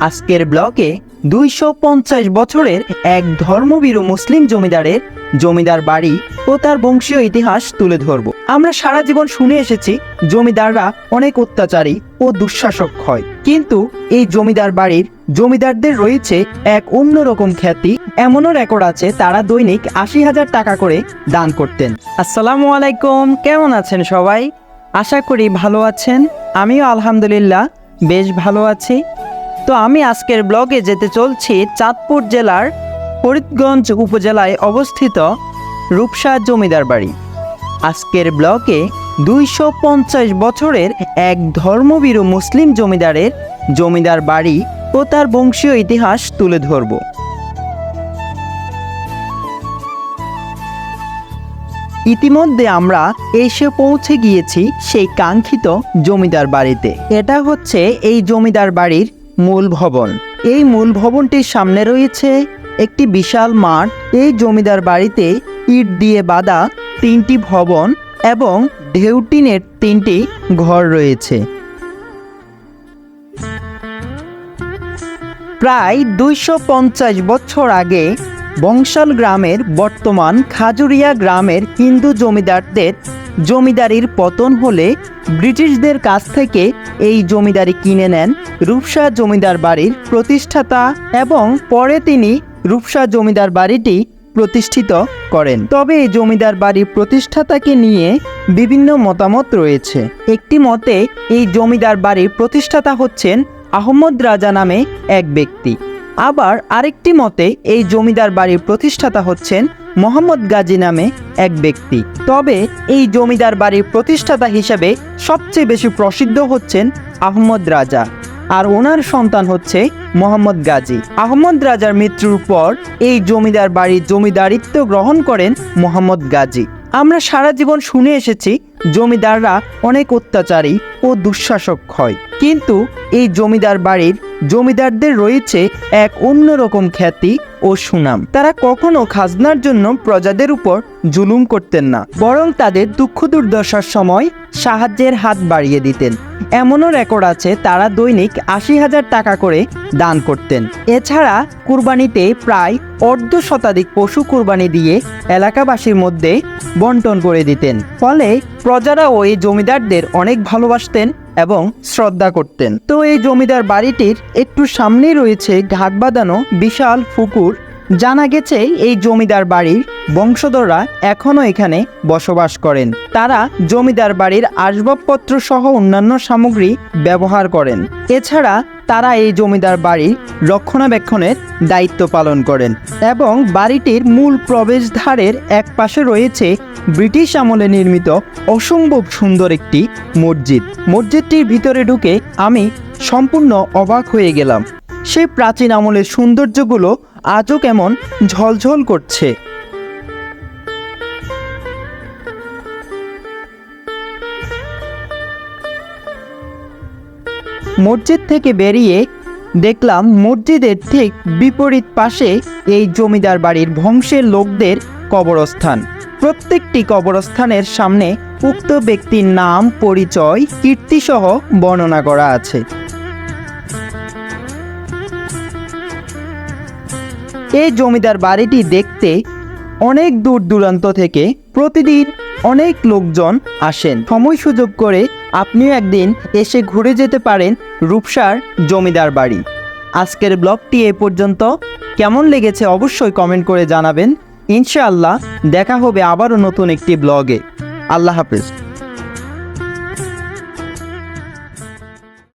আজকের ব্লকে দুইশো পঞ্চাশ বছরের এক ধর্মবীরু মুসলিম জমিদারের জমিদার বাড়ি ও তার বংশীয় ইতিহাস তুলে ধরব। আমরা সারা জীবন শুনে এসেছি, জমিদাররা অনেক অত্যাচারী ও দুঃশাসক হয়। কিন্তু এই জমিদার বাড়ির জমিদারদের রয়েছে এক অন্যরকম খ্যাতি। এমনও রেকর্ড আছে, তারা দৈনিক আশি হাজার টাকা করে দান করতেন। আসসালামু আলাইকুম, কেমন আছেন সবাই? আশা করি ভালো আছেন। আমিও আলহামদুলিল্লাহ, বেশ ভালো আছি। তো আমি আজকের ব্লগে যেতে চলছি চাঁদপুর জেলার ফরিদগঞ্জ উপজেলায় অবস্থিত রূপসা জমিদার বাড়ি। আজকের ব্লকে দুইশো পঞ্চাশ বছরের এক ধর্মবীরু মুসলিম জমিদারের জমিদার বাড়ি ও তার বংশীয় ইতিহাস তুলে ধরব। ইতিমধ্যে আমরা এসে পৌঁছে গিয়েছি সেই কাঙ্ক্ষিত জমিদার বাড়িতে। এটা হচ্ছে এই জমিদার বাড়ির মূল ভবন এই মূল ভবনটির সামনে রয়েছে একটি বিশাল মাঠ। এই জমিদার বাড়িতে ইট দিয়ে বাঁধা তিনটি ভবন এবং ঢেউটিনের তিনটি ঘর রয়েছে। প্রায় দুইশো পঞ্চাশ বছর আগে বংশাল গ্রামের বর্তমান খাজুরিয়া গ্রামের হিন্দু জমিদারদের জমিদারির পতন হলে ব্রিটিশদের কাছ থেকে এই জমিদারি কিনে নেন রূপসা জমিদার বাড়ির প্রতিষ্ঠাতা এবং পরে তিনি রূপসা জমিদার বাড়িটি প্রতিষ্ঠিত করেন। তবে এই জমিদার বাড়ির প্রতিষ্ঠাতাকে নিয়ে বিভিন্ন মতামত রয়েছে। একটি মতে, এই জমিদার বাড়ির প্রতিষ্ঠাতা হচ্ছেন আহমদ রাজা নামে এক ব্যক্তি। আবার আরেকটি মতে, এই জমিদার বাড়ির প্রতিষ্ঠাতা হচ্ছেন মোহাম্মদ গাজী নামে এক ব্যক্তি। তবে এই জমিদার বাড়ির প্রতিষ্ঠাতা হিসেবে সবচেয়ে বেশি প্রসিদ্ধ হচ্ছেন আহমদ রাজা। আর ওনার সন্তান হচ্ছে মোহাম্মদ গাজী। আহমদ রাজার মৃত্যুর পর এই জমিদার বাড়ির জমিদারিত্ব গ্রহণ করেন মোহাম্মদ গাজী। আমরা সারা জীবন শুনে এসেছি, জমিদাররা অনেক অত্যাচারী ও দুঃশাসক হয়। কিন্তু এই জমিদার বাড়ির জমিদারদের রয়েছে এক অন্যরকম খ্যাতি ও সুনাম। তারা কখনো খাজনার জন্য প্রজাদের উপর জুলুম করতেন না, বরং তাদের দুঃখ দুর্দশার সময় সাহায্যের হাত বাড়িয়ে দিতেন। এমনও রেকর্ড আছে, তারা দৈনিক আশি হাজার টাকা করে দান করতেন। এছাড়া কুরবানিতে প্রায় অর্ধ শতাধিক পশু কুরবানি দিয়ে এলাকাবাসীর মধ্যে বন্টন করে দিতেন। ফলে প্রজারাও এই জমিদারদের অনেক ভালোবাসতেন এবং শ্রদ্ধা করতেন। তো এই জমিদার বাড়িটির একটু সামনেই রয়েছে ঘাট বাঁধানো বিশাল পুকুর। জানা গেছে এই জমিদার বাড়ির বংশধররা এখনও এখানে বসবাস করেন। তারা জমিদার বাড়ির আসবাবপত্র সহ অন্যান্য সামগ্রী ব্যবহার করেন। এছাড়া তারা এই জমিদার বাড়ির রক্ষণাবেক্ষণের দায়িত্ব পালন করেন এবং বাড়িটির মূল প্রবেশদ্বারের এক পাশে রয়েছে ব্রিটিশ আমলে নির্মিত অসম্ভব সুন্দর একটি মসজিদ। মসজিদটির ভিতরে ঢুকে আমি সম্পূর্ণ অবাক হয়ে গেলাম। সেই প্রাচীন আমলের সৌন্দর্যগুলো আজও কেমন ঝলঝল করছে। মসজিদ থেকে বেরিয়ে দেখলাম মসজিদের ঠিক বিপরীত পাশে এই জমিদার বাড়ির বংশের লোকদের কবরস্থান। প্রত্যেকটি কবরস্থানের সামনে উক্ত ব্যক্তির নাম, পরিচয়, কীর্তিসহ বর্ণনা করা আছে। এই জমিদার বাড়িটি দেখতে অনেক দূর দূরান্ত থেকে প্রতিদিন অনেক লোকজন আসেন। সময় সুযোগ করে আপনিও একদিন এসে ঘুরে যেতে পারেন রূপসার জমিদার বাড়ি। আজকের ব্লগটি এ পর্যন্ত। কেমন লেগেছে অবশ্যই কমেন্ট করে জানাবেন। ইনশাআল্লাহ দেখা হবে আবারও নতুন একটি ব্লগে। আল্লাহ হাফেজ।